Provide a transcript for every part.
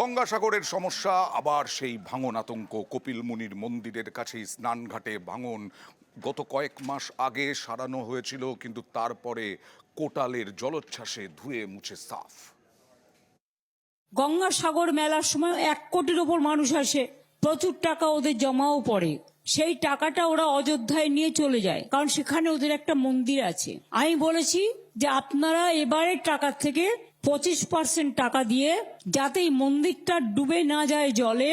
গঙ্গাসাগরের সমস্যা, আবার সেই ভাঙন আতঙ্ক। কপিল মুনির মন্দিরের কাছেই স্নানঘাটে ভাঙন। গত কয়েক মাস আগে সারানো হয়েছিল, কিন্তু তারপরে কোটালের জলোচ্ছ্বাসে ধুয়ে মুছে সাফ। গঙ্গাসাগর মেলার সময় এক কোটির ওপর মানুষ আসে। প্রচুর টাকা ওদের জমাও পড়ে। সেই টাকাটা ওরা অযোধ্যায় নিয়ে চলে যায়, কারণ সেখানে ওদের একটা মন্দির আছে। আমি বলেছি যে আপনারা এবারের টাকার থেকে পঁচিশ পার্সেন্ট টাকা দিয়ে যাতে এই মন্দিরটা ডুবে না যায় জলে,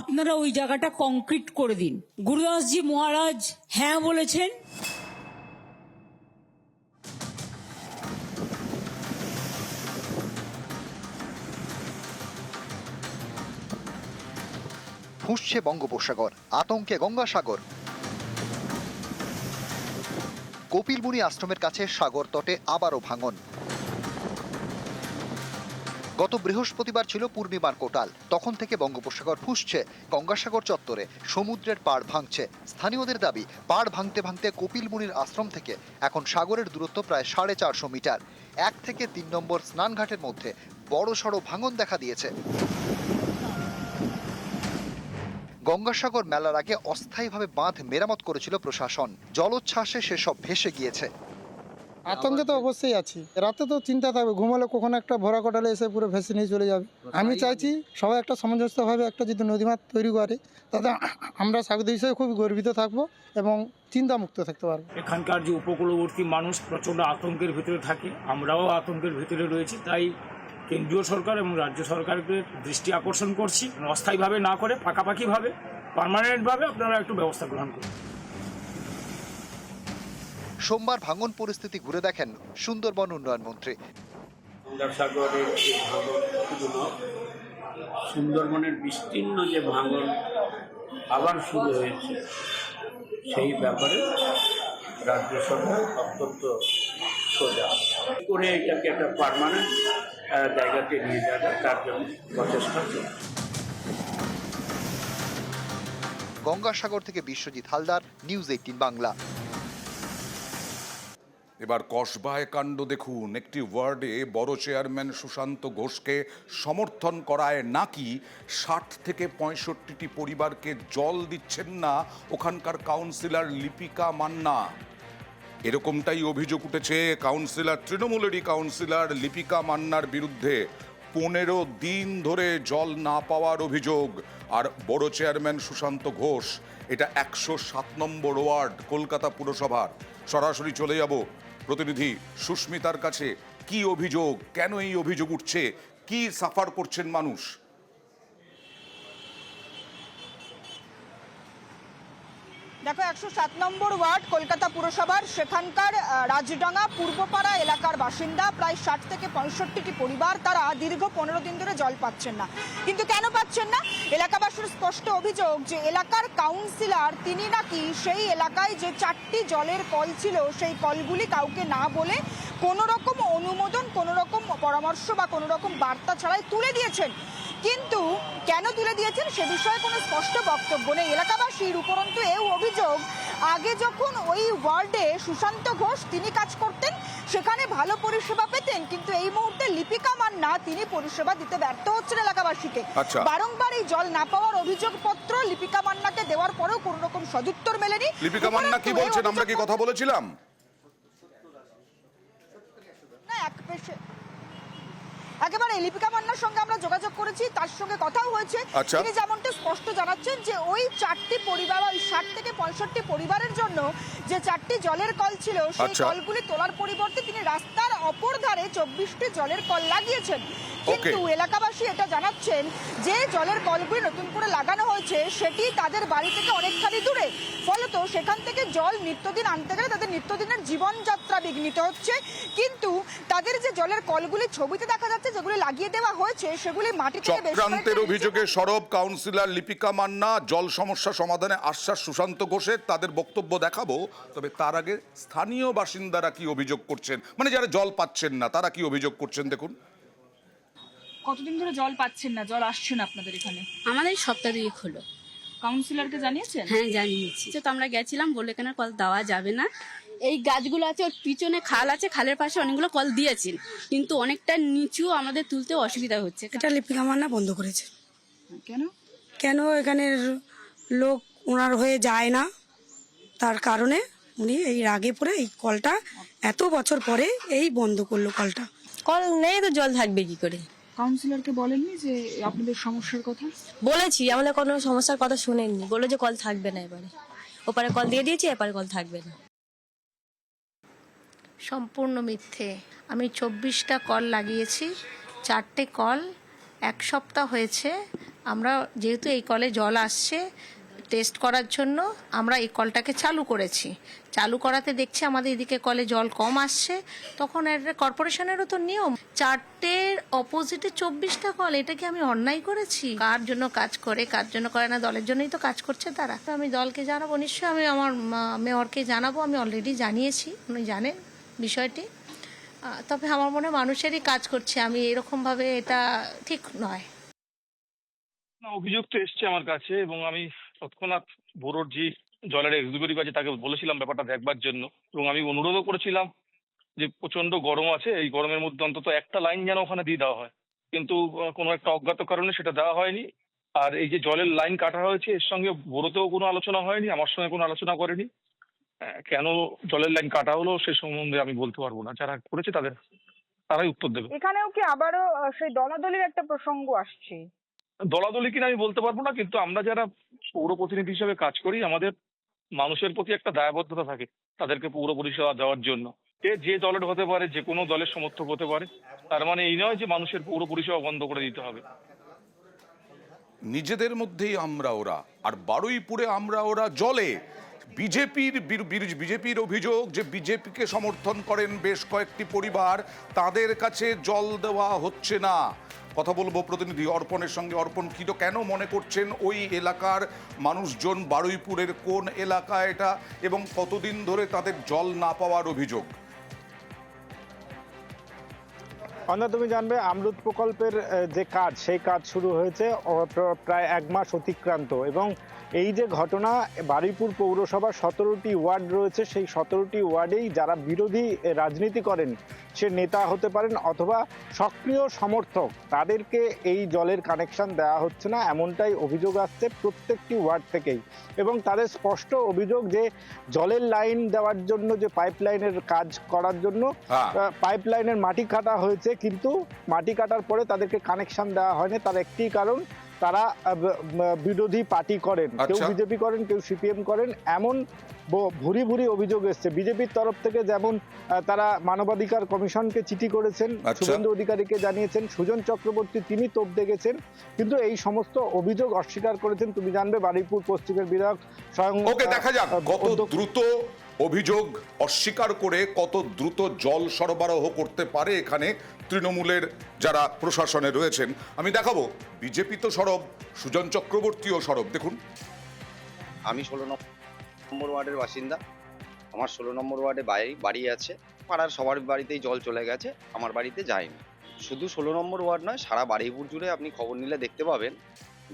আপনারা ওই জায়গাটা কংক্রিট করে দিন। গুরুদাসজি মহারাজ হ্যাঁ বলেছেন। ফুঁসছে বঙ্গোপসাগর, আতঙ্কে গঙ্গাসাগর। কপিলমুনি আশ্রমের কাছে সাগর তটে আবারও ভাঙন। গত বৃহস্পতিবার ছিল পূর্ণিমার কোটাল। তখন থেকে বঙ্গোপসাগর ফুসছে, গঙ্গাসাগর চত্বরে, সমুদ্রের পাড় ভাঙছে। স্থানীয়দের দাবি, পাড় ভাঙতে ভাঙতে কপিলমুনির আশ্রম থেকে এখন সাগরের দূরত্ব প্রায় সাড়ে চারশো মিটার। এক থেকে তিন নম্বর স্নানঘাটের মধ্যে বড় সড়ো ভাঙন দেখা দিয়েছে। গঙ্গাসাগর মেলার আগে অস্থায়ীভাবে বাঁধ মেরামত করেছিল প্রশাসন। জলোচ্ছ্বাসে সেসব ভেসে গিয়েছে। আতঙ্কে তো অবশ্যই আছি। রাতে তো চিন্তা থাকবে ঘুমালে কখনো একটা ভরা কটালে এসে পুরো ভেসে নিয়ে চলে যাবে। আমি চাইছি সবাই একটা সামঞ্জস্যভাবে একটা যদি নদীমাত তৈরি করে তাতে আমরা সাগর হিসেবে খুব গর্বিত থাকব এবং চিন্তামুক্ত থাকতে পারব। এখানকার যে উপকূলবর্তী মানুষ প্রচণ্ড আতঙ্কের ভিতরে থাকে আমরাও আতঙ্কের ভিতরে রয়েছি তাই কেন্দ্রীয় সরকার এবং রাজ্য সরকারকে দৃষ্টি আকর্ষণ করছি। অস্থায়ীভাবে না করে পাকাপাকিভাবে পার্মানেন্টভাবে আপনারা একটু ব্যবস্থা গ্রহণ করুন। সোমবার ভাঙন পরিস্থিতি ঘুরে দেখেন সুন্দরবন উন্নয়ন মন্ত্রী। ভাঙন সুন্দরবনের বিস্তীর্ণ যে ভাঙন আবার শুরু হয়েছে সেই ব্যাপারে রাজ্য সরকার অত্যন্ত সোজা। করে এটাকে একটা পারমানেন্ট জায়গাতে নিয়ে যাওয়া তার জন্য প্রচেষ্টা চলছে। গঙ্গাসাগর থেকে বিশ্বজিৎ হালদার নিউজ এইটিন বাংলা। এবার কসবায় কাণ্ড দেখুন। একটি ওয়ার্ডে বড় চেয়ারম্যান সুশান্ত ঘোষকে সমর্থন করায় নাকি ষাট থেকে পঁয়ষট্টিটি পরিবারকে জল দিচ্ছেন না ওখানকার কাউন্সিলর লিপিকা মান্না? এরকমটাই অভিযোগ উঠেছে কাউন্সিলর, তৃণমূলেরই কাউন্সিলর লিপিকা মান্নার বিরুদ্ধে। পনেরো দিন ধরে জল না পাওয়ার অভিযোগ। আর বড় চেয়ারম্যান সুশান্ত ঘোষ, এটা একশো সাত নম্বর ওয়ার্ড, কলকাতা পুরসভার। সরাসরি চলে যাব। প্রতিনিধি সুস্মিতার কাছে কি অভিযোগ কেন এই অভিযোগ উঠছে কি সাফার করছেন মানুষ? দেখো, একশো সাত নম্বর ওয়ার্ড কলকাতা পুরসভার, সেখানকার রাজডাঙ্গা, পূর্বপাড়া এলাকার বাসিন্দা, প্রায় ষাট থেকে পঁয়ষট্টিটি পরিবার, তারা দীর্ঘ পনেরো দিন ধরে জল পাচ্ছেন না। কিন্তু কেন পাচ্ছেন না? এলাকাবাসীর স্পষ্ট অভিযোগ যে, এলাকার কাউন্সিলর তিনি নাকি সেই এলাকায় যে চারটি জলের কল ছিল, সেই কলগুলি কাউকে না বলে কোনো রকম অনুমোদন কোনো রকম পরামর্শ বা কোনো রকম বার্তা ছাড়াই তুলে দিয়েছেন। কিন্তু কেন তুলে সে বিষয়ে কোনো স্পষ্ট বক্তব্য নেই। এলাকাবাসীর উপরন্তু এও অভিযোগ আগে যখন ওই ওয়ার্ডে সুশান্ত ঘোষ তিনি কাজ করতেন সেখানে ভালো পরিষেবা পেতেন কিন্তু এই মুহূর্তে লিপিকা মান্না তিনি পরিষেবা দিতে ব্যর্থ হচ্ছেন এলাকাবাসীকে। আচ্ছা। বারংবার এই জল না পাওয়ার অভিযোগপত্র লিপিকা মান্নাকে দেওয়ার পরেও কোনো রকম সদুত্তর মেলেনি। লিপিকা মান্না কি বলছেন? আমরা কি কথা বলেছিলাম? না, এক পেশে- একেবারে লিপিকা মান্নার সঙ্গে আমরা যোগাযোগ করেছি তার সঙ্গে কথাও হয়েছে আচ্ছা। তিনি যেমনটা স্পষ্ট জানাচ্ছেন যে ওই চারটি পরিবার ওই ষাট থেকে পঁয়ষট্টি পরিবারের জন্য যে চারটি জলের কল ছিল সেই আচ্ছা। কলগুলি তোলার পরিবর্তে তিনি রাস্তার অপর ধারে চব্বিশটি জলের কল লাগিয়েছেন কিন্তু এলাকাবাসী এটা জানাচ্ছেন যে জলের কলগুলি নতুন করে লাগানো হয়েছে সেটি তাদের বাড়ি থেকে অনেকখানি দূরে। ফলত সেখান থেকে জল নিত্যদিন আনতে গেলে তাদের নিত্যদিনের জীবনযাত্রা বিঘ্নিত হচ্ছে। কিন্তু তাদের যে জলের কলগুলি ছবিতে দেখা যাচ্ছে যেগুলি লাগিয়ে দেওয়া হয়েছে সেগুলি মাটি থেকে চক্রান্তের অভিযোগে সরব কাউন্সিলর লিপিকা মান্না জল সমস্যা সমাধানে আশ্বাস সুশান্ত ঘোষের। তাদের বক্তব্য দেখাবো তবে তার আগে স্থানীয় বাসিন্দারা কি অভিযোগ করছেন? মানে যারা জল পাচ্ছেন না তারা কি অভিযোগ করছেন দেখুন। কতদিন ধরে জল পাচ্ছেন না? জল আসছে না আপনাদের এখানে? আমাদের এই সপ্তাহ দুয়েক হলো। কাউন্সিলরকে জানিয়েছেন? হ্যাঁ জানিয়েছি। তো আমরা গেছিলাম বলে কেন কল দেওয়া যাবে না? এই গাছগুলো আছে ওর পিছনে খাল আছে খালের পাশে অনেকগুলো কল দিয়েছেন। কিন্তু অনেকটা নিচু আমাদের তুলতে অসুবিধা হচ্ছে। এটা লিপিকা মান্না বন্ধ করেছে। কেন? কেন এখানের লোক ওনার হয়ে যায় না? তার কারণে উনি এই রাগে পড়ে এই কলটা এত বছর পরে এই বন্ধ করল কলটা। কল নেই তো জল থাকবে কি করে? কাউন্সিলরকে বলেননি যে আপনাদের সমস্যার কথা? বলেছি আমাদের কোনো সমস্যার কথা শুনেননি। বলে যে কল থাকবে না এবারে। ওপারে কল দিয়ে দিয়েছি এপারে কল থাকবে না। সম্পূর্ণ মিথ্যে। আমি চব্বিশটা কল লাগিয়েছি চারটে কল এক সপ্তাহ হয়েছে। আমরা যেহেতু এই কলে জল আসছে টেস্ট করার জন্য আমরা এই কলটাকে চালু করেছি। চালু করাতে দেখছি আমাদের এদিকে কলে জল কম আসছে। তখন একটা কর্পোরেশনেরও তো নিয়ম, চারটের অপোজিটে চব্বিশটা কল এটা কি আমি অন্যায় করেছি। কার জন্য কাজ করে, কার জন্য করে না, দলের জন্যই তো কাজ করছে তারা। তো আমি দলকে জানাব, নিশ্চয়ই আমি আমার মেয়রকে জানাব, আমি অলরেডি জানিয়েছি, উনি জানেন বিষয়টি। তবে আমার মনে মানুষেরই কাজ করছে, আমি এরকমভাবে এটা ঠিক নয়। না, অভিযোগ তো এসছে আমার কাছে এবং আমি তৎক্ষণাৎ বোরোর যে জলের এক্সিকিউটিভ আছে তাকে বলেছিলাম ব্যাপারটা দেখবার জন্য এবং আমি অনুরোধও করেছিলাম যে প্রচণ্ড গরম আছে এই গরমের মধ্যে অন্তত একটা লাইন যেন ওখানে দিয়ে দেওয়া হয়। কিন্তু কোনো একটা অজ্ঞাত কারণে সেটা দেওয়া হয়নি। আর এই যে জলের লাইন কাটা হয়েছে এর সঙ্গে বোরোতেও কোনো আলোচনা হয়নি আমার সঙ্গে কোনো আলোচনা করেনি। কেন জলের লাইন কাটা হলো সে সম্বন্ধে আমি বলতে পারব না। যারা করেছে তাদের তারাই উত্তর দেবে। এখানেও কি আবারও সেই দলাদলির একটা প্রসঙ্গ আসছে? দলাদলি কিনা আমি বলতে পারব না কিন্তু আমরা যারা পৌর প্রতিনিধি হিসেবে কাজ করি, আমাদের মানুষের প্রতি একটা দায়বদ্ধতা থাকে তাদেরকে পৌর পরিষেবা দেওয়ার জন্য। সে যে দলের হতে পারে, যে কোনো দলের সমর্থক হতে পারে, তার মানে এই নয় যে মানুষের পৌর পরিষেবা বন্ধ করে দিতে হবে। নিজেদের মধ্যেই আমরা ওরা, আর বারুইপুরে আমরা ওরা জলে। বিজেপির বিজেপির অভিযোগ যে বিজেপিকে সমর্থন করেন বেশ কয়েকটি পরিবার, তাদের কাছে জল দেওয়া হচ্ছে না। কথা বলব প্রতিনিধি অর্পণের সঙ্গে। অর্পণ, কি কেন মনে করছেন ওই এলাকার মানুষজন বারুইপুরের কোন এলাকা এটা এবং কতদিন ধরে তাদের জল না পাওয়ার অভিযোগ? অন্য তুমি জানবে, আমরুদ প্রকল্পের যে কাজ, সেই কাজ শুরু হয়েছে প্রায় এক মাস অতিক্রান্ত এবং এই যে ঘটনা বারুইপুর পৌরসভার সতেরোটি ওয়ার্ড রয়েছে সেই সতেরোটি ওয়ার্ডেই যারা বিরোধী রাজনীতি করেন সে নেতা হতে পারেন অথবা সক্রিয় সমর্থক তাদেরকে এই জলের কানেকশন দেওয়া হচ্ছে না এমনটাই অভিযোগ আসছে প্রত্যেকটি ওয়ার্ড থেকেই। এবং তাদের স্পষ্ট অভিযোগ যে জলের লাইন দেওয়ার জন্য যে পাইপ লাইনের কাজ করার জন্য হ্যাঁ। পাইপ লাইনের মাটি কাটা হয়েছে কিন্তু মাটি কাটার পরে তাদেরকে কানেকশন দেওয়া হয়নি তার একটি কারণ তারা বিরোধী পার্টি করেন কেউ আচ্ছা। বিজেপি করেন কেউ সিপিএম করেন এমন ভুরি ভুরি অভিযোগ এসছে বিজেপির তরফ থেকে যেমন তারা মানবাধিকার কমিশনকে চিঠি করেছেন আচ্ছা। শুভেন্দু অধিকারীকে জানিয়েছেন সুজন চক্রবর্তী তিনি তোপ দেখেছেন কিন্তু এই সমস্ত অভিযোগ অস্বীকার করেছেন তুমি জানবে বারুইপুর পশ্চিমের বিধায়ক স্বয়ং ওকে দেখা যাক কত দ্রুত অভিযোগ অস্বীকার করে কত দ্রুত জল সরবরাহ করতে পারে এখানে তৃণমূলের যারা প্রশাসনে রয়েছেন। আমি দেখাবো বিজেপি তো সরব, সুজন চক্রবর্তীও সরব। দেখুন। আমি ষোলো নম্বর ওয়ার্ডের বাসিন্দা। আমার ষোলো নম্বর ওয়ার্ডে বাড়ি বাড়ি আছে। পাড়ার সবার বাড়িতেই জল চলে গেছে, আমার বাড়িতে যায়নি। শুধু ষোলো নম্বর ওয়ার্ড নয়, সারা বারুইপুর জুড়ে আপনি খবর নিলে দেখতে পাবেন,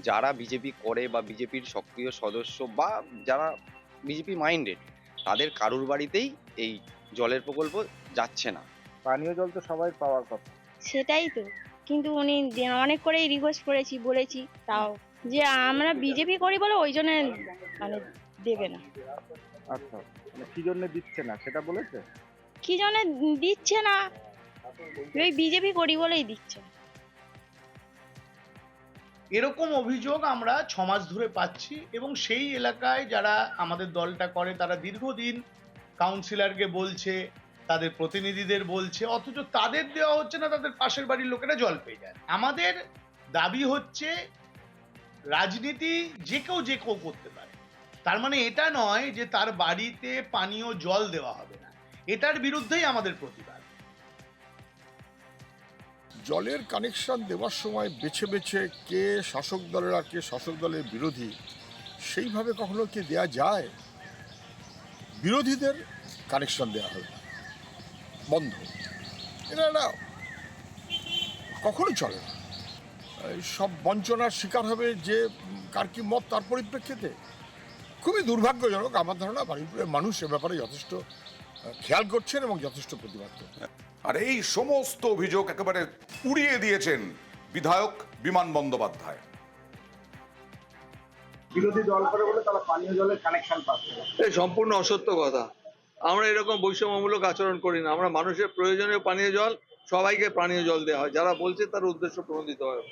যারা বিজেপি করে বা বিজেপির সক্রিয় সদস্য বা যারা বিজেপি মাইন্ডেড তাদের কারুর বাড়িতেই এই জলের প্রকল্প যাচ্ছে না। পানীয় জল তো সবাই পাওয়ার কথা। সেটাই তো। কিন্তু উনি অনেক করেই রিকোয়েস্ট করেছি বলেছি তাও যে আমরা বিজেপি করি বলে ওই জন্য মানে দেবে না। আচ্ছা মানে কি জন্য দিচ্ছে না সেটা বলেছে? কি জন্য দিচ্ছে না? ওই বিজেপি করি বলেই দিচ্ছে। না। এরকম অভিযোগ আমরা ছ মাস ধরে পাচ্ছি এবং সেই এলাকায় যারা আমাদের দলটা করে তারা দীর্ঘদিন কাউন্সিলরকে বলছে, তাদের প্রতিনিধিদের বলছে, অথচ তাদের দেওয়া হচ্ছে না, তাদের পাশের বাড়ির লোকেরা জল পেয়ে যায়। আমাদের দাবি হচ্ছে রাজনীতি যে কেউ যে কেউ করতে পারে। তার মানে এটা নয় যে তার বাড়িতে পানীয় জল দেওয়া হবে না। এটার বিরুদ্ধেই আমাদের প্রতিবাদ। জলের কানেকশন দেওয়ার সময় বেছে বেছে কে শাসক দলের আর কে শাসক দলের বিরোধী, সেইভাবে কখনো কি দেয়া যায়? বিরোধীদের কানেকশন দেওয়া হবে বন্ধ। এটা না, কখনোই চলে না। সব বঞ্চনার শিকার হবে যে কার কি মত তার পরিপ্রেক্ষিতে। খুবই দুর্ভাগ্যজনক আমার ধারণা, বারুইপুরের মানুষ এ ব্যাপারে যথেষ্ট খেয়াল করছেন এবং যথেষ্ট প্রতিবাদ করছেন। আর এই সমস্ত অভিযোগ একেবারে উড়িয়ে দিয়েছেন বিধায়ক বিমান বন্দ্যোপাধ্যায়। বিরোধী দল করে বলে তারা পানীয় জলের কানেকশন পাচ্ছে না। সম্পূর্ণ অসত্য কথা। আমরা এরকম বৈষম্যমূলক আচরণ করি না। আমরা মানুষের প্রয়োজনীয় পানীয় জল সবাইকে পানীয় জল দেওয়া হয়। যারা বলছে তার উদ্দেশ্য প্রণোদিত হয়।